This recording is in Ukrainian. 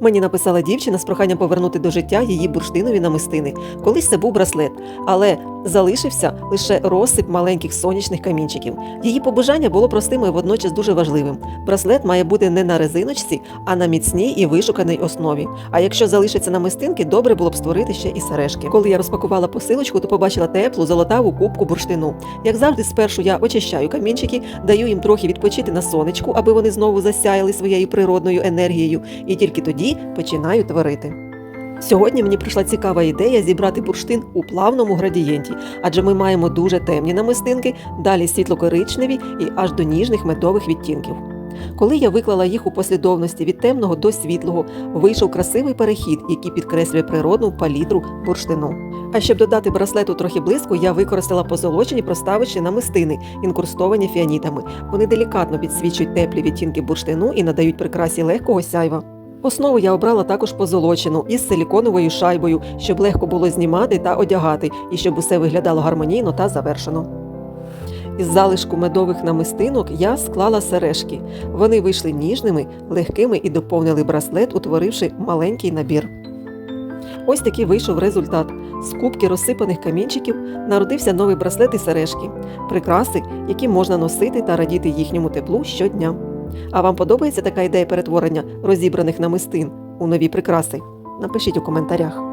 Мені написала дівчина з проханням повернути до життя її бурштинові намистини. Колись це був браслет, але залишився лише розсип маленьких сонячних камінчиків. Її побажання було простим і водночас дуже важливим. Браслет має бути не на резиночці, а на міцній і вишуканій основі. А якщо залишиться намистинки, добре було б створити ще і сережки. Коли я розпакувала посилочку, то побачила теплу золотаву кубку бурштину. Як завжди, спершу я очищаю камінчики, даю їм трохи відпочити на сонечку, аби вони знову засяяли своєю природною енергією, і тільки тоді починаю творити. Сьогодні мені прийшла цікава ідея зібрати бурштин у плавному градієнті, адже ми маємо дуже темні намистинки, далі світло-коричневі і аж до ніжних медових відтінків. Коли я виклала їх у послідовності від темного до світлого, вийшов красивий перехід, який підкреслює природну палітру бурштину. А щоб додати браслету трохи блиску, я використала позолочені проставочні намистини, інкрустовані фіанітами. Вони делікатно підсвічують теплі відтінки бурштину і надають прикрасі легкого сяйва. Основу я обрала також позолочену із силіконовою шайбою, щоб легко було знімати та одягати, і щоб усе виглядало гармонійно та завершено. Із залишку медових намистинок я склала сережки. Вони вийшли ніжними, легкими і доповнили браслет, утворивши маленький набір. Ось такий вийшов результат. З кубки розсипаних камінчиків народився новий браслет і сережки, прикраси, які можна носити та радіти їхньому теплу щодня. А вам подобається така ідея перетворення розібраних намистин у нові прикраси? Напишіть у коментарях.